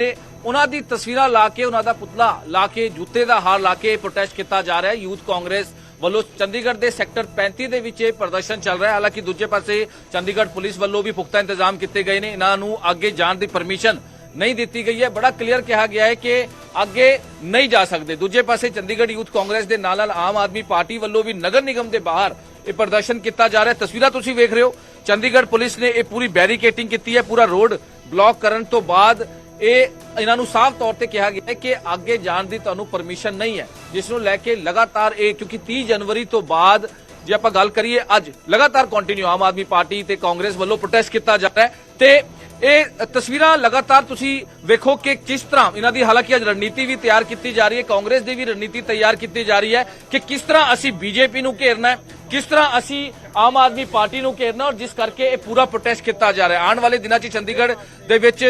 ਤੇ ਉਹਨਾਂ ਦੀ ਤਸਵੀਰਾਂ ਲਾ ਕੇ, ਉਹਨਾਂ ਦਾ ਪੁਤਲਾ ਲਾ ਕੇ, ਜੁੱਤੇ ਦਾ ਹਾਰ ਲਾ ਕੇ ਪ੍ਰੋਟੈਸਟ ਕੀਤਾ ਜਾ ਰਿਹਾ ਹੈ। ਯੂਥ ਕਾਂਗਰਸ ਵੱਲੋਂ ਚੰਡੀਗੜ੍ਹ ਦੇ ਸੈਕਟਰ 35 ਦੇ ਵਿੱਚ ਇਹ ਪ੍ਰਦਰਸ਼ਨ ਚੱਲ ਰਿਹਾ ਹੈ। ਹਾਲਾਂਕਿ ਦੂਜੇ ਪਾਸੇ ਚੰਡੀਗੜ੍ਹ ਪੁਲਿਸ ਵੱਲੋਂ ਵੀ ਪੁਖਤਾ ਇੰਤਜ਼ਾਮ ਕੀਤੇ ਗਏ ਨੇ। ਇਹਨਾਂ ਨੂੰ ਅੱਗੇ ਜਾਣ ਦੀ ਪਰਮਿਸ਼ਨ ਨਹੀਂ ਦਿੱਤੀ ਗਈ ਹੈ। ਬੜਾ ਕਲੀਅਰ ਕਿਹਾ ਗਿਆ ਹੈ ਕਿ ਅੱਗੇ ਨਹੀਂ ਜਾ ਸਕਦੇ। ਦੂਜੇ ਪਾਸੇ ਚੰਡੀਗੜ੍ਹ ਯੂਥ ਕਾਂਗਰਸ ਦੇ ਨਾਲ ਨਾਲ ਆਮ ਆਦਮੀ ਪਾਰਟੀ ਵੱਲੋਂ ਵੀ ਨਗਰ ਨਿਗਮ ਦੇ ਬਾਹਰ ਇਹ ਪ੍ਰਦਰਸ਼ਨ ਕੀਤਾ ਜਾ ਰਿਹਾ ਤਸਵੀਰਾਂ ਤੁਸੀਂ ਵੇਖ ਰਹੇ ਹੋ। ਚੰਡੀਗੜ੍ਹ ਪੁਲਿਸ ਨੇ ਇਹ ਪੂਰੀ ਬੈਰੀਕੇਟਿੰਗ ਕੀਤੀ ਹੈ। ਪੂਰਾ ਰੋਡ ਬਲੌਕ ਕਰਨ ਤੋਂ ਬਾਅਦ ਇਹ ਇਹਨਾਂ ਨੂੰ ਸਾਫ਼ ਤੌਰ ਤੇ ਕਿਹਾ ਗਿਆ ਹੈ ਕਿ ਅੱਗੇ ਜਾਣ ਦੀ ਤੁਹਾਨੂੰ ਪਰਮਿਸ਼ਨ ਨਹੀਂ ਹੈ, ਜਿਸ ਨੂੰ ਲੈ ਕੇ ਲਗਾਤਾਰ ਇਹ, ਕਿਉਂਕਿ 30 ਜਨਵਰੀ ਤੋਂ ਬਾਅਦ ਜੇ ਆਪਾਂ ਗੱਲ ਕਰੀਏ ਅੱਜ, ਲਗਾਤਾਰ ਕੰਟੀਨਿਊ ਆਮ ਆਦਮੀ ਪਾਰਟੀ ਤੇ ਕਾਂਗਰਸ ਵੱਲੋਂ ਪ੍ਰੋਟੈਸਟ ਕੀਤਾ ਜਾ ਰਿਹਾ ਹੈ ਤੇ ਇਹ ਤਸਵੀਰਾਂ ਲਗਾਤਾਰ ਤੁਸੀਂ ਵੇਖੋ ਕਿ ਕਿਸ ਤਰ੍ਹਾਂ ਇਹਨਾਂ ਦੀ, ਹਾਲਾਂਕਿ ਅੱਜ ਰਣਨੀਤੀ ਵੀ ਤਿਆਰ ਕੀਤੀ ਜਾ ਰਹੀ ਹੈ, ਕਾਂਗਰਸ ਦੀ ਵੀ ਰਣਨੀਤੀ ਤਿਆਰ ਕੀਤੀ ਜਾ ਰਹੀ ਹੈ ਕਿ ਕਿਸ ਤਰ੍ਹਾਂ ਅਸੀਂ ਬੀਜੇਪੀ ਨੂੰ ਘੇਰਨਾ ਹੈ, ਕਿਸ ਤਰ੍ਹਾਂ ਅਸੀਂ ਆਮ ਆਦਮੀ ਪਾਰਟੀ ਨੂੰ ਘੇਰਨਾ ਔਰ ਜਿਸ ਕਰਕੇ ਇਹ ਪੂਰਾ ਪ੍ਰੋਟੈਸਟ ਕੀਤਾ ਜਾ ਰਿਹਾ ਆਉਣ ਵਾਲੇ ਦਿਨਾਂ 'ਚ ਚੰਡੀਗੜ੍ਹ ਦੇ ਵਿੱਚ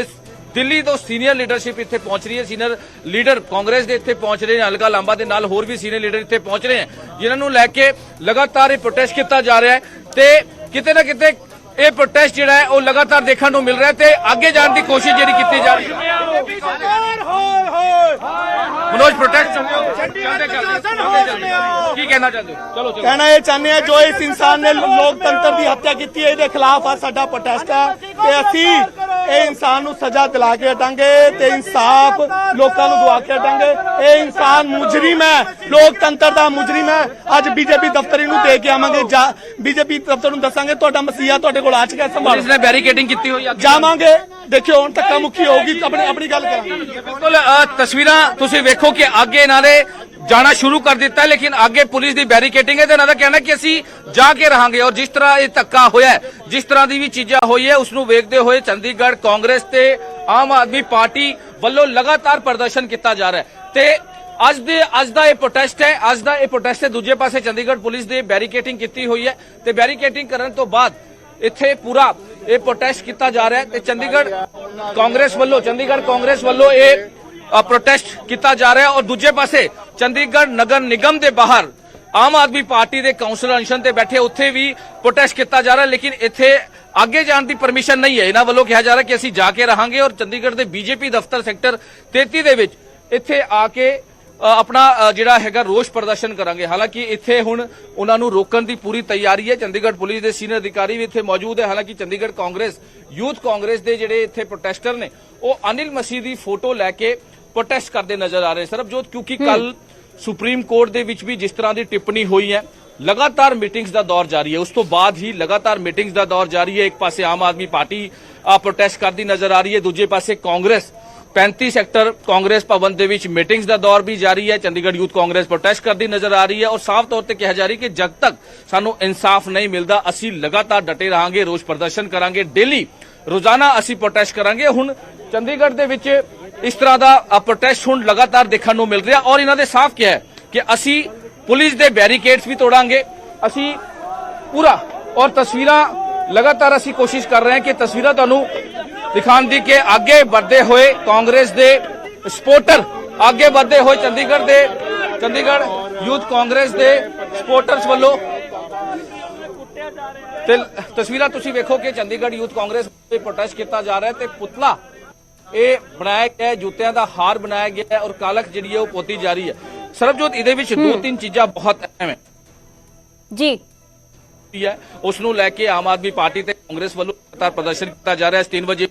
ਦਿੱਲੀ ਤੋਂ ਸੀਨੀਅਰ ਲੀਡਰਸ਼ਿਪ ਇੱਥੇ ਪਹੁੰਚ ਰਹੀ ਹੈ। ਸੀਨੀਅਰ ਲੀਡਰ ਕਾਂਗਰਸ ਦੇ ਇੱਥੇ ਪਹੁੰਚ ਰਹੇ ਨੇ, ਅਲਗਾ ਲਾਂਬਾ ਦੇ ਨਾਲ ਹੋਰ ਵੀ ਸੀਨੀਅਰ ਲੀਡਰ ਇੱਥੇ ਪਹੁੰਚ ਰਹੇ ਹਨ ਜਿਨ੍ਹਾਂ ਨੂੰ ਲੈ ਕੇ ਲਗਾਤਾਰ ਇਹ ਪ੍ਰੋਟੈਸਟ ਕੀਤਾ ਜਾ ਰਿਹਾ ਹੈ ਤੇ ਕਿਤੇ ਨਾ ਕਿਤੇ ਇਹ ਪ੍ਰੋਟੈਸਟ ਜਿਹੜਾ ਹੈ, ਉਹ ਲਗਾਤਾਰ ਦੇਖਣ ਨੂੰ ਮਿਲ ਰਿਹਾ ਹੈ ਤੇ ਅੱਗੇ ਜਾਣ ਦੀ ਕੋਸ਼ਿਸ਼ ਜਿਹੜੀ ਕੀਤੀ ਜਾ ਰਹੀ ਹੈ। ਮਨੋਜ ਪ੍ਰੋਟੈਸਟ ਕੀ ਕਹਿਣਾ ਚਾਹੁੰਦੇ ਹੋ? ਚਲੋ ਚਲੋ। ਕਹਿਣਾ ਇਹ ਚਾਹੁੰਦੇ ਆ ਜੋ ਇਸ ਇਨਸਾਨ ਨੇ ਲੋਕਤੰਤਰ ਦੀ ਹੱਤਿਆ ਕੀਤੀ ਹੈ ਇਹਦੇ ਖਿਲਾਫ ਆ ਸਾਡਾ ਪ੍ਰੋਟੈਸਟ ਹੈ ਤੇ ਅਸੀਂ ਇਹ ਇਨਸਾਨ ਨੂੰ ਸਜ਼ਾ ਦਿਲਾ ਕੇ ਹਟਾਂਗੇ ਤੇ ਇਨਸਾਫ ਲੋਕਾਂ ਨੂੰ ਦਵਾ ਕੇ ਹਟਾਂਗੇ। ਇਹ ਇਨਸਾਨ ਮੁਜਰਮ ਹੈ ਲੋਕਤੰਤਰ ਦਾ ਮੁਜਰਮ ਹੈ। ਅੱਜ ਬੀਜੇਪੀ ਦਫ਼ਤਰ ਇਹਨੂੰ ਦੇ ਕੇ ਆਵਾਂਗੇ ਬੀਜੇਪੀ ਦਫ਼ਤਰ ਨੂੰ ਦੱਸਾਂਗੇ ਤੁਹਾਡਾ ਮਸੀਹਾ ਤੁਹਾਡੇ ਕੋਲ ਆ ਚੁੱਕਾ ਹੈ, ਸੰਭਾਲੋ। ਪੁਲਿਸ ਨੇ ਬੈਰੀਕੇਡਿੰਗ ਕੀਤੀ ਹੋਈ ਹੈ ਜਾਵਾਂਗੇ। ਦੇਖਿਓ ਹੁਣ ਧੱਕਾ ਮੁੱਕੀ ਹੋਊਗੀ ਆਪਣੀ ਆਪਣੀ ਗੱਲ ਕਰਾਂਗੇ। ਬਿਲਕੁਲ ਤਸਵੀਰਾਂ ਤੁਸੀਂ ਵੇਖੋ ਕਿ ਅੱਗੇ ਇਹਨਾਂ ਜਾਣਾ ਸ਼ੁਰੂ ਕਰ ਦਿੱਤਾ, ਲੇਕਿਨ ਅੱਗੇ ਪੁਲਿਸ ਦੀ ਬੈਰੀਕੇਡਿੰਗ ਹੈ ਤੇ ਇਹਨਾਂ ਦਾ ਕਹਿਣਾ ਕਿ ਅਸੀਂ ਜਾ ਕੇ ਰਹਾਂਗੇ ਔਰ ਜਿਸ ਤਰ੍ਹਾਂ ਇਹ ਧੱਕਾ ਹੋਇਆ ਜਿਸ ਤਰ੍ਹਾਂ ਦੀ ਵੀ ਚੀਜ਼ਾਂ ਹੋਈ ਹੈ ਉਸ ਨੂੰ ਵੇਖਦੇ ਹੋਏ ਚੰਡੀਗੜ੍ਹ ਕਾਂਗਰਸ ਤੇ ਆਮ ਆਦਮੀ ਪਾਰਟੀ ਵੱਲੋਂ ਲਗਾਤਾਰ ਪ੍ਰਦਰਸ਼ਨ ਕੀਤਾ ਜਾ ਰਿਹਾ ਹੈ। ਤੇ ਅੱਜ ਦੇ, ਅੱਜ ਦਾ ਇਹ ਪ੍ਰੋਟੈਸਟ ਹੈ, ਅੱਜ ਦਾ ਇਹ ਪ੍ਰੋਟੈਸਟ ਹੈ, ਦੂਜੇ ਪਾਸੇ ਚੰਡੀਗੜ੍ਹ ਪੁਲਿਸ ਦੇ ਬੈਰੀਕੇਟਿੰਗ ਕੀਤੀ ਹੋਈ ਹੈ ਤੇ ਬੈਰੀਕੇਟਿੰਗ ਕਰਨ ਤੋਂ ਬਾਅਦ ਇੱਥੇ ਪੂਰਾ ਇਹ ਪ੍ਰੋਟੈਸਟ ਕੀਤਾ ਜਾ ਰਿਹਾ ਹੈ ਤੇ ਚੰਡੀਗੜ੍ਹ ਕਾਂਗਰਸ ਵੱਲੋਂ, ਚੰਡੀਗੜ੍ਹ ਕਾਂਗਰਸ ਵੱਲੋਂ ਇਹ ਪ੍ਰੋਟੈਸਟ ਕੀਤਾ ਜਾ ਰਿਹਾ ਔਰ ਦੂਜੇ ਪਾਸੇ ਚੰਡੀਗੜ੍ਹ ਨਗਰ ਨਿਗਮ ਦੇ ਬਾਹਰ ਆਮ ਆਦਮੀ ਪਾਰਟੀ ਦੇ ਕਾਉਂਸਲਰ ਅਨਸ਼ਨ ਤੇ ਬੈਠੇ ਉੱਥੇ ਵੀ ਪ੍ਰੋਟੈਸਟ ਕੀਤਾ ਜਾ ਰਿਹਾ, ਲੇਕਿਨ ਇੱਥੇ ਅੱਗੇ ਜਾਣ ਦੀ ਪਰਮਿਸ਼ਨ ਨਹੀਂ ਹੈ। ਇਹਨਾਂ ਵੱਲੋਂ ਕਿਹਾ ਜਾ ਰਿਹਾ ਕਿ ਅਸੀਂ ਜਾ ਕੇ ਰਹਾਂਗੇ ਔਰ ਚੰਡੀਗੜ੍ਹ ਦੇ ਬੀਜੇਪੀ ਦਫ਼ਤਰ ਸੈਕਟਰ 33 ਦੇ ਵਿੱਚ ਇੱਥੇ ਆ ਕੇ ਆਪਣਾ ਜਿਹੜਾ ਹੈਗਾ ਰੋਸ ਪ੍ਰਦਰਸ਼ਨ ਕਰਾਂਗੇ। ਹਾਲਾਂਕਿ ਇੱਥੇ ਹੁਣ ਉਹਨਾਂ ਨੂੰ ਰੋਕਣ ਦੀ ਪੂਰੀ ਤਿਆਰੀ ਹੈ। ਚੰਡੀਗੜ੍ਹ ਪੁਲਿਸ ਦੇ ਸੀਨੀਅਰ ਅਧਿਕਾਰੀ ਵੀ ਇੱਥੇ ਮੌਜੂਦ ਹੈ। ਹਾਲਾਂਕਿ ਚੰਡੀਗੜ੍ਹ ਕਾਂਗਰਸ, ਯੂਥ ਕਾਂਗਰਸ ਦੇ ਜਿਹੜੇ ਇੱਥੇ ਪ੍ਰੋਟੈਸਟਰ ਨੇ, ਉਹ ਅਨਿਲ ਮਸੀਹ ਦੀ ਫੋਟੋ ਲੈ ਕੇ ਪ੍ਰੋਟੈਸਟ ਕਰਦੇ ਨਜ਼ਰ ਆ ਰਹੇ ਸਰਬਜੋਤ ਕਿਉਂਕਿ ਕੱਲ ਸੁਪਰੀਮ ਕੋਰਟ ਦੇ ਵਿੱਚ ਵੀ ਜਿਸ ਤਰ੍ਹਾਂ ਦੀ ਟਿੱਪਣੀ ਹੋਈ ਹੈ ਲਗਾਤਾਰ ਮੀਟਿੰਗਸ ਦਾ ਦੌਰ ਜਾਰੀ ਹੈ। ਉਸ ਤੋਂ ਬਾਅਦ ਹੀ ਲਗਾਤਾਰ ਮੀਟਿੰਗਸ ਦਾ ਦੌਰ ਜਾਰੀ ਹੈ। ਇੱਕ ਪਾਸੇ ਆਮ ਆਦਮੀ ਪਾਰਟੀ ਆ ਪ੍ਰੋਟੈਸਟ ਕਰਦੀ ਨਜ਼ਰ ਆ ਰਹੀ ਹੈ ਦੂਜੇ ਪਾਸੇ ਕਾਂਗਰਸ 35 ਸੈਕਟਰ ਕਾਂਗਰਸ ਭਵਨ ਦੇ ਵਿੱਚ ਮੀਟਿੰਗਸ ਦਾ ਦੌਰ ਵੀ ਜਾਰੀ ਹੈ। ਚੰਡੀਗੜ੍ਹ ਯੂਥ ਕਾਂਗਰਸ ਪ੍ਰੋਟੈਸਟ ਕਰਦੀ ਨਜ਼ਰ ਆ ਰਹੀ ਹੈ ਔਰ ਸਾਫ਼ ਤੌਰ ਤੇ ਕਿਹਾ ਜਾ ਰਹੀ ਕਿ ਜਦ ਤੱਕ ਸਾਨੂੰ ਇਨਸਾਫ ਨਹੀਂ ਮਿਲਦਾ ਅਸੀਂ ਲਗਾਤਾਰ ਡਟੇ ਰਹਾਂਗੇ ਰੋਜ਼ ਪ੍ਰਦਰਸ਼ਨ ਕਰਾਂਗੇ ਡੇਲੀ ਰੋਜ਼ਾਨਾ ਅਸੀਂ ਪ੍ਰੋਟੈਸਟ ਕਰਾਂਗੇ। ਹੁਣ ਚੰਡੀਗੜ੍ਹ ਦੇ ਵਿੱਚ ਇਸ ਤਰ੍ਹਾਂ ਦਾ ਪ੍ਰੋਟੈਸਟ ਹੁਣ ਲਗਾਤਾਰ ਦੇਖਣ ਨੂੰ ਮਿਲ ਰਿਹਾ ਔਰ ਇਹਨਾਂ ਦੇ ਸਾਫ਼ ਕਿਹਾ ਹੈ ਕਿ ਅਸੀਂ ਪੁਲਿਸ ਦੇ ਬੈਰੀਕੇਡਸ ਵੀ ਤੋੜਾਂਗੇ। ਅਸੀਂ ਪੂਰਾ ਔਰ ਤਸਵੀਰਾਂ ਲਗਾਤਾਰ ਅਸੀਂ ਕੋਸ਼ਿਸ਼ ਕਰ ਰਹੇ ਹਾਂ ਕਿ ਤਸਵੀਰਾਂ ਤੁਹਾਨੂੰ ਦਿਖਾਉਣ ਦੀ ਕਿ ਅੱਗੇ ਵਧਦੇ ਹੋਏ ਕਾਂਗਰਸ ਦੇ ਸਪੋਰਟਰ ਅੱਗੇ ਵਧਦੇ ਹੋਏ ਚੰਡੀਗੜ੍ਹ ਦੇ ਚੰਡੀਗੜ੍ਹ ਯੂਥ ਕਾਂਗਰਸ ਦੇ ਸਪੋਰਟਰਸ ਵੱਲੋਂ ਤੇ ਤਸਵੀਰਾਂ ਤੁਸੀਂ ਵੇਖੋ ਕਿ ਚੰਡੀਗੜ੍ਹ ਯੂਥ ਕਾਂਗਰਸ ਤੇ ਪ੍ਰੋਟੈਸਟ ਕੀਤਾ ਜਾ ਰਿਹਾ ਤੇ ਪੁਤਲਾ ਇਹ ਬਣਾਇਆ ਗਿਆ ਜੁੱਤਿਆਂ ਦਾ ਹਾਰ ਬਣਾਇਆ ਗਿਆ ਹੈ ਔਰ ਕਾਲਖ ਜਿਹੜੀ ਹੈ ਉਹ ਪੋਤੀ ਜਾ ਰਹੀ ਹੈ। ਸਰਬਜੋਤ ਇਹਦੇ ਵਿੱਚ ਦੋ ਤਿੰਨ ਚੀਜ਼ਾਂ ਬਹੁਤ ਅਹਿਮ ਹੈ। ਜੀ। ਹੈ। ਉਸ ਨੂੰ ਲੈ ਕੇ ਆਮ ਆਦਮੀ ਪਾਰਟੀ ਤੇ ਕਾਂਗਰਸ ਵੱਲੋਂ ਲਗਾਤਾਰ ਪ੍ਰਦਰਸ਼ਨ ਕੀਤਾ ਜਾ ਰਿਹਾ ਹੈ। 3 ਵਜੇ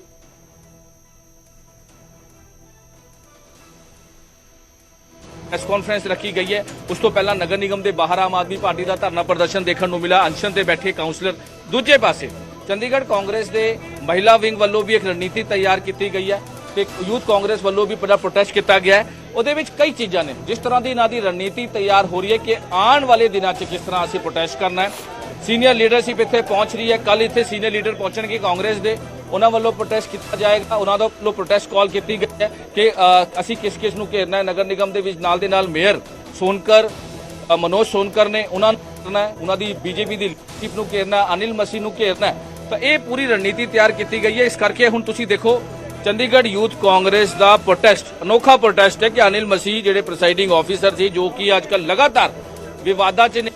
ਪ੍ਰੈਸ ਕਾਨਫਰੰਸ ਰੱਖੀ ਗਈ ਹੈ। ਉਸ ਤੋਂ ਪਹਿਲਾਂ ਨਗਰ ਨਿਗਮ ਦੇ ਬਾਹਰ ਆਮ ਆਦਮੀ ਪਾਰਟੀ ਦਾ ਧਰਨਾ ਪ੍ਰਦਰਸ਼ਨ ਦੇਖਣ ਨੂੰ ਮਿਲਾ ਅਨਸ਼ਨ ਤੇ ਬੈਠੇ ਕਾਉਂਸਲਰ ਦੂਜੇ ਪਾਸੇ ਚੰਡੀਗੜ੍ਹ ਕਾਂਗਰਸ ਦੇ ਮਹਿਲਾ ਵਿੰਗ ਵੱਲੋਂ ਵੀ ਇੱਕ ਰਣਨੀਤੀ ਤਿਆਰ ਕੀਤੀ ਗਈ ਹੈ ਤੇ ਯੂਥ ਕਾਂਗਰਸ ਵੱਲੋਂ ਵੀ ਬੜਾ ਪ੍ਰੋਟੈਸਟ ਕੀਤਾ ਗਿਆ ਹੈ। ਉਹਦੇ ਵਿੱਚ ਕਈ ਚੀਜ਼ਾਂ ਨੇ। ਜਿਸ ਤਰ੍ਹਾਂ ਦੀ ਇਹਨਾਂ ਦੀ ਰਣਨੀਤੀ ਤਿਆਰ ਹੋ ਰਹੀ ਹੈ ਕਿ ਆਉਣ ਵਾਲੇ ਦਿਨਾਂ 'ਚ ਕਿਸ ਤਰ੍ਹਾਂ ਅਸੀਂ ਪ੍ਰੋਟੈਸਟ ਕਰਨਾ ਹੈ। ਸੀਨੀਅਰ ਲੀਡਰਸ਼ਿਪ ਇੱਥੇ ਪਹੁੰਚ ਰਹੀ ਹੈ। ਕੱਲ ਇੱਥੇ ਸੀਨੀਅਰ ਲੀਡਰ ਪਹੁੰਚਣਗੇ ਕਾਂਗਰਸ ਦੇ। ਉਹਨਾਂ ਵੱਲੋਂ ਪ੍ਰੋਟੈਸਟ ਕੀਤਾ ਜਾਏਗਾ। ਉਹਨਾਂ ਦਾ ਵੱਲੋਂ ਪ੍ਰੋਟੈਸਟ ਕਾਲ ਕੀਤੀ ਗਈ ਹੈ ਕਿ ਅਸੀਂ ਕਿਸ ਕਿਸ ਨੂੰ ਘੇਰਨਾ ਹੈ। ਨਗਰ ਨਿਗਮ ਦੇ ਵਿੱਚ ਨਾਲ ਦੇ ਨਾਲ ਮੇਅਰ ਸੋਨਕਰ ਮਨੋਜ ਸੋਨਕਰ ਨੇ ਉਹਨਾਂ ਨੂੰ ਘੇਰਨਾ ਉਹਨਾਂ ਦੀ ਬੀਜੇਪੀ ਦੀ ਲੀਡਰਸ਼ਿਪ ਨੂੰ ਘੇਰਨਾ ਅਨਿਲ ਮਸੀ ਨੂੰ ਘੇਰਨਾ ਤਾਂ ਇਹ ਪੂਰੀ ਰਣਨੀਤੀ ਤਿਆਰ ਕੀਤੀ ਗਈ ਹੈ। ਇਸ ਕਰਕੇ ਹੁਣ ਤੁਸੀਂ ਦੇਖੋ ਚੰਡੀਗੜ੍ਹ ਯੂਥ ਕਾਂਗਰਸ ਦਾ ਪ੍ਰੋਟੈਸਟ ਅਨੋਖਾ ਪ੍ਰੋਟੈਸਟ ਹੈ ਕਿ ਅਨਿਲ ਮਸੀਹ ਜਿਹੜੇ ਪ੍ਰੈਜ਼ਾਈਡਿੰਗ ਆਫੀਸਰ ਸੀ ਜੋ ਕਿ ਅੱਜ ਕੱਲ ਲਗਾਤਾਰ ਵਿਵਾਦਾਂ 'ਚ ਨੇ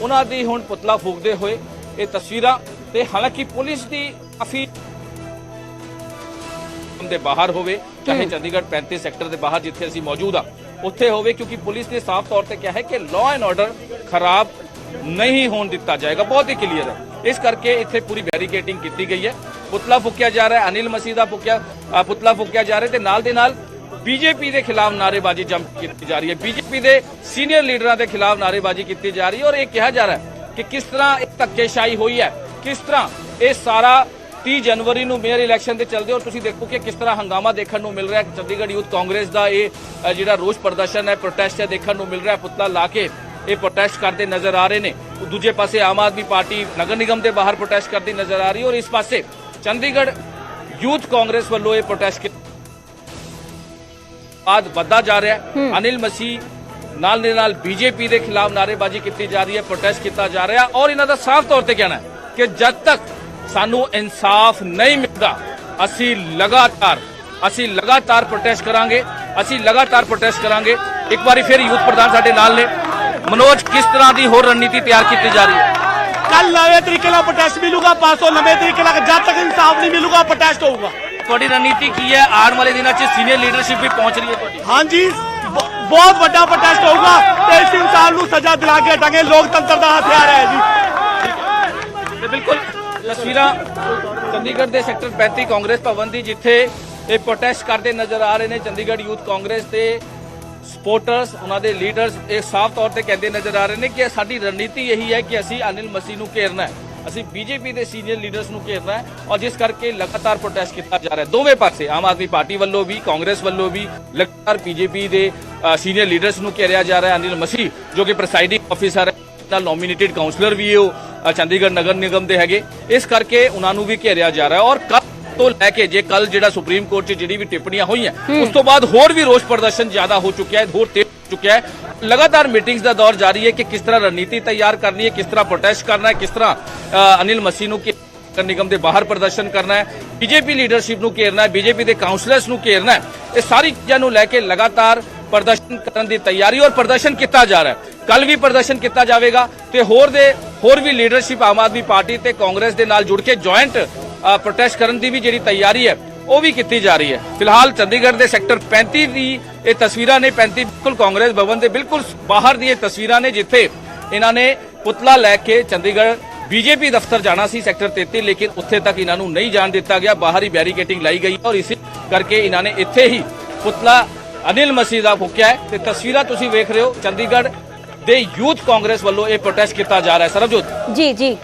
ਉਹਨਾਂ ਦੀ ਹੁਣ ਪੁਤਲਾ ਫੂਕਦੇ ਹੋਏ ਇਹ ਤਸਵੀਰਾਂ ਤੇ ਹਾਲਾਂਕਿ ਪੁਲਿਸ ਦੀ ਕਾਫੀ ਦੇ ਬਾਹਰ ਹੋਵੇ ਚਾਹੇ ਚੰਡੀਗੜ੍ਹ 35 ਸੈਕਟਰ ਦੇ ਬਾਹਰ ਜਿੱਥੇ ਅਸੀਂ ਮੌਜੂਦ ਆ ਉੱਥੇ ਹੋਵੇ ਕਿਉਂਕਿ ਪੁਲਿਸ ਨੇ ਸਾਫ਼ ਤੌਰ ਤੇ ਕਿਹਾ ਹੈ ਕਿ ਲਾਅ ਐਂਡ ਆਰਡਰ ਖਰਾਬ ਨਹੀਂ ਹੋਣ ਦਿੱਤਾ ਜਾਏਗਾ। ਬਹੁਤ ਹੀ ਕਲੀਅਰ ਹੈ। ਇਸ ਕਰਕੇ ਇੱਥੇ ਪੂਰੀ ਬੈਰੀਕੇਟਿੰਗ ਕੀਤੀ ਗਈ ਹੈ। ਪੁਤਲਾ ਫੁੱਕਿਆ ਜਾ ਰਿਹਾ ਅਨਿਲ ਮਸੀਹ ਦਾ ਫੁੱਕਿਆ ਪੁਤਲਾ ਫੁੱਕਿਆ ਜਾ ਰਿਹਾ ਤੇ ਨਾਲ ਦੇ ਨਾਲ ਬੀਜੇਪੀ ਦੇ ਖਿਲਾਫ ਨਾਰੇਬਾਜ਼ੀ ਜੰਮ ਕੀਤੀ ਜਾ ਰਹੀ ਹੈ। ਬੀਜੇਪੀ ਦੇ ਸੀਨੀਅਰ ਲੀਡਰਾਂ ਦੇ ਖਿਲਾਫ ਨਾਰੇਬਾਜ਼ੀ ਕੀਤੀ ਜਾ ਰਹੀ ਹੈ ਔਰ ਇਹ ਕਿਹਾ ਜਾ ਰਿਹਾ ਹੈ ਕਿ ਕਿਸ ਤਰ੍ਹਾਂ ਇਹ ਧੱਕੇਸ਼ਾਹੀ ਹੋਈ ਹੈ, ਕਿਸ ਤਰ੍ਹਾਂ ਇਹ ਸਾਰਾ 30 ਜਨਵਰੀ ਨੂੰ ਮੇਅਰ ਇਲੈਕਸ਼ਨ ਦੇ ਚੱਲਦੇ ਔਰ ਤੁਸੀਂ ਦੇਖੋ ਕਿ ਕਿਸ ਤਰ੍ਹਾਂ ਹੰਗਾਮਾ ਦੇਖਣ ਨੂੰ ਮਿਲ ਰਿਹਾ ਹੈ। ਚੰਡੀਗੜ੍ਹ ਯੂਥ ਕਾਂਗਰਸ ਦਾ ਇਹ ਜਿਹੜਾ ਰੋਸ ਪ੍ਰਦਰਸ਼ਨ ਹੈ ਪ੍ਰੋਟੈਸਟ ਹੈ ਦੇਖਣ ਨੂੰ ਮਿਲ ਰਿਹਾ ਹੈ, ਪੁਤਲਾ ਲਾ ਕੇ ਇਹ ਪ੍ਰੋਟੈਸਟ ਕਰਦੇ ਨਜ਼ਰ ਆ ਰਹੇ ਨੇ। ਦੂਜੇ ਪਾਸੇ ਆਮ ਆਦਮੀ ਪਾਰਟੀ ਨਗਰ ਨਿਗਮ ਦੇ ਬਾਹਰ ਪ੍ਰੋਟੈਸਟ ਕਰਦੀ ਨਜ਼ਰ ਆ ਰਹੀ ਔਰ ਇਸ ਪਾਸੇ ਚੰਡੀਗੜ੍ਹ ਯੂਥ ਕਾਂਗਰਸ ਵੱਲੋਂ ਇਹ ਪ੍ਰੋਟੈਸਟ ਕੀਤਾ ਬਾਅਦ ਵੱਧਦਾ ਜਾ ਰਿਹਾ ਹੈ। ਅਨਿਲ ਮਸੀਹ ਨਾਲ ਦੇ ਨਾਲ ਬੀਜੇਪੀ ਦੇ ਖਿਲਾਫ ਨਾਰੇਬਾਜ਼ੀ ਕੀਤੀ ਜਾ ਰਹੀ ਹੈ ਪ੍ਰੋਟੈਸਟ ਕੀਤਾ ਜਾ ਰਿਹਾ ਔਰ ਇਹਨਾਂ ਦਾ ਸਾਫ਼ ਤੌਰ ਤੇ ਕਹਿਣਾ ਹੈ ਕਿ ਜਦ ਤੱਕ ਸਾਨੂੰ ਇਨਸਾਫ ਨਹੀਂ ਮਿਲਦਾ ਅਸੀਂ ਲਗਾਤਾਰ ਅਸੀਂ ਲਗਾਤਾਰ ਪ੍ਰੋਟੈਸਟ ਕਰਾਂਗੇ ਅਸੀਂ ਲਗਾਤਾਰ ਪ੍ਰੋਟੈਸਟ ਕਰਾਂਗੇ। ਇੱਕ ਵਾਰੀ ਫਿਰ ਯੂਥ ਪ੍ਰਧਾਨ ਸਾਡੇ ਨਾਲ ਨੇ। ਮਨੋਜ ਕਿਸ ਤਰ੍ਹਾਂ ਦੀ ਹੋਰ ਰਣਨੀਤੀ ਤਿਆਰ ਕੀਤੀ ਜਾ ਰਹੀ ਹੈ? ਕੱਲ ਨਵੇਂ ਤਰੀਕੇ ਨਾਲ ਪ੍ਰੋਟੈਸਟ ਮਿਲੂਗਾ 500 ਨਵੇਂ ਤਰੀਕੇ ਨਾਲ ਜਦ ਤੱਕ ਇਨਸਾਫ ਨਹੀਂ ਮਿਲੂਗਾ ਪ੍ਰੋਟੈਸਟ ਹੋਊਗਾ। ਤੁਹਾਡੀ ਰਣਨੀਤੀ ਕੀ ਹੈ? ਆਉਣ ਵਾਲੇ ਦਿਨਾਂ 'ਚ ਸੀਨੀਅਰ ਲੀਡਰਸ਼ਿਪ ਵੀ ਪਹੁੰਚ ਰਹੀ ਹੈ ਤੁਹਾਡੀ। ਹਾਂਜੀ ਬਹੁਤ ਵੱਡਾ ਪ੍ਰੋਟੈਸਟ ਹੋਊਗਾ ਤੇ ਇਸ ਇਨਸਾਨ ਨੂੰ ਸਜ਼ਾ ਦਿਲਾ ਕੇ ਹਟਾਂਗੇ। ਲੋਕਤੰਤਰ ਦਾ ਹਥਿਆਰ ਹੈ ਜੀ। ਤੇ ਬਿਲਕੁਲ ਤਸਵੀਰਾਂ ਚੰਡੀਗੜ੍ਹ ਦੇ ਸੈਕਟਰ 35 ਕਾਂਗਰਸ ਭਵਨ ਦੀ ਜਿੱਥੇ ਇਹ ਪ੍ਰੋਟੈਸਟ ਕਰਦੇ ਨਜ਼ਰ ਆ ਰਹੇ ਨੇ ਚੰਡੀਗੜ੍ਹ ਯੂਥ ਕਾਂਗਰਸ ਦੇ ਸਪੋਰਟਰਸ, ਉਹਨਾਂ ਦੇ ਲੀਡਰਸ ਇਹ ਸਾਫ਼ ਤੌਰ ਤੇ ਕਹਿੰਦੇ ਨਜ਼ਰ ਆ ਰਹੇ ਨੇ ਕਿ ਸਾਡੀ ਰਣਨੀਤੀ ਇਹੀ ਹੈ ਕਿ ਅਸੀਂ ਅਨਿਲ ਮਸੀਹ ਨੂੰ ਘੇਰਨਾ ਹੈ। ਅਸੀਂ ਬੀਜੇਪੀ ਦੇ ਸੀਨੀਅਰ ਲੀਡਰਸ ਨੂੰ ਘੇਰਨਾ ਹੈ ਔਰ ਜਿਸ ਕਰਕੇ ਲਗਾਤਾਰ ਪ੍ਰੋਟੈਸਟ ਕੀਤਾ ਜਾ ਰਿਹਾ ਹੈ। ਦੋਵੇਂ ਪਾਸੇ, ਆਮ ਆਦਮੀ ਪਾਰਟੀ ਵੱਲੋਂ ਵੀ, ਕਾਂਗਰਸ ਵੱਲੋਂ ਵੀ ਲਗਾਤਾਰ ਬੀਜੇਪੀ ਦੇ ਸੀਨੀਅਰ ਲੀਡਰਸ ਨੂੰ ਘੇਰਿਆ ਜਾ ਰਿਹਾ ਹੈ। ਅਨਿਲ ਮਸੀਹ, ਜੋ ਕਿ ਪ੍ਰੈਸਾਈਡਿੰਗ ਆਫੀਸਰ ਹੈ, ਨਾਲ ਨੋਮੀਨੇਟਿਡ ਕਾਉਂਸਲਰ ਵੀ ਉਹ ਚੰਡੀਗੜ੍ਹ ਨਗਰ ਨਿਗਮ ਦੇ ਹੈਗੇ। ਇਸ ਕਰਕੇ ਉਹਨਾਂ ਨੂੰ ਵੀ ਘੇਰਿਆ ਜਾ ਰਿਹਾ ਹੈ ਔਰ ਤੋਂ ਲੈ ਕੇ ਜੇ ਕੱਲ ਜਿਹੜਾ ਸੁਪਰੀਮ ਕੋਰਟ 'ਚ ਜਿਹੜੀ ਵੀ ਟਿੱਪਣੀਆਂ ਹੋਈਆਂ, ਉਸ ਤੋਂ ਬਾਅਦ ਹੋਰ ਵੀ ਰੋਸ ਪ੍ਰਦਰਸ਼ਨ ਜ਼ਿਆਦਾ ਹੋ ਚੁੱਕਿਆ ਹੈ, ਹੋਰ ਤੇਜ਼ ਹੋ ਚੁੱਕਿਆ ਹੈ। ਲਗਾਤਾਰ ਮੀਟਿੰਗਸ ਦਾ ਦੌਰ ਜਾਰੀ ਹੈ ਕਿ ਕਿਸ ਤਰ੍ਹਾਂ ਰਣਨੀਤੀ ਤਿਆਰ ਕਰਨੀ ਹੈ, ਕਿਸ ਤਰ੍ਹਾਂ ਪ੍ਰੋਟੈਸਟ ਕਰਨਾ ਹੈ, ਕਿਸ ਤਰ੍ਹਾਂ ਅਨਿਲ ਮਸੀਹ ਨੂੰ ਘੇ- ਨਗਰ ਨਿਗਮ ਦੇ ਬਾਹਰ ਪ੍ਰਦਰਸ਼ਨ ਕਰਨਾ ਹੈ, ਬੀਜੇਪੀ ਲੀਡਰਸ਼ਿਪ ਨੂੰ ਘੇਰਨਾ ਹੈ, ਬੀਜੇਪੀ ਦੇ ਕਾਉਂਸਲਰਸ ਨੂੰ ਘੇਰਨਾ ਹੈ, ਇਹ ਸਾਰੀ ਚੀਜ਼ਾਂ ਨੂੰ ਲੈ ਕੇ ਲਗਾਤਾਰ ਪ੍ਰਦਰਸ਼ਨ ਕਰਨ ਦੀ ਤਿਆਰੀ ਔਰ ਪ੍ਰਦਰਸ਼ਨ ਕੀਤਾ ਜਾ ਰਿਹਾ ਹੈ। ਕੱਲ ਵੀ ਪ੍ਰਦਰਸ਼ਨ ਕੀਤਾ ਜਾਵੇਗਾ ਤੇ ਹੋਰ ਦੇ, ਹੋਰ ਵੀ ਲੀਡਰਸ਼ਿਪ ਆਮ ਆਦਮੀ ਪਾਰਟੀ ਤੇ ਕਾਂਗਰਸ ਦੇ ਨਾਲ ਜੁੜ ਕੇ ਜੁਆਇੰਟ ਪ੍ਰੋਟੈਸਟ ਕਰਨ ਦੀ ਵੀ ਜਿਹੜੀ ਤਿਆਰੀ ਹੈ, ਉਹ ਵੀ ਕੀਤੀ ਜਾ ਰਹੀ ਹੈ। ਫਿਲਹਾਲ ਚੰਡੀਗੜ੍ਹ ਦੇ ਸੈਕਟਰ 35 ਦੀ ਇਹ ਤਸਵੀਰਾਂ ਨੇ 35 ਬਿਲਕੁਲ ਕਾਂਗਰਸ ਭਵਨ ਦੇ ਬਿਲਕੁਲ ਬਾਹਰ ਦੀ ਤਸਵੀਰਾਂ ਨੇ, ਜਿੱਥੇ ਇਹਨਾਂ ਨੇ ਪੁਤਲਾ ਲੈ ਕੇ ਚੰਡੀਗੜ੍ਹ ਬੀਜੇਪੀ ਦਫ਼ਤਰ ਜਾਣਾ ਸੀ ਸੈਕਟਰ 33 ਲੇਕਿਨ ਉੱਥੇ ਤੱਕ ਇਹਨਾਂ ਨੂੰ ਨਹੀਂ ਜਾਣ ਦਿੱਤਾ ਗਿਆ। ਬਾਹਰ ਹੀ ਬੈਰੀਕੇਟਿੰਗ ਲਾਈ ਗਈ ਔਰ ਇਸੇ ਕਰਕੇ ਇਹਨਾਂ ਨੇ ਇੱਥੇ ਹੀ ਪੁਤਲਾ ਅਨਿਲ ਮਸੀਹ ਦਾ ਫੂਕਿਆ ਹੈ। ਤੇ ਤਸਵੀਰਾਂ ਤੁਸੀਂ ਵੇਖ ਰਹੇ ਹੋ, ਚੰਡੀਗੜ੍ਹ ਦੇ ਯੂਥ ਕਾਂਗਰਸ ਵੱਲੋਂ ਇਹ ਪ੍ਰੋਟੈਸਟ ਕੀਤਾ ਜਾ ਰਿਹਾ ਹੈ। ਸਰਬਜੋਤ। ਜੀ ਜੀ।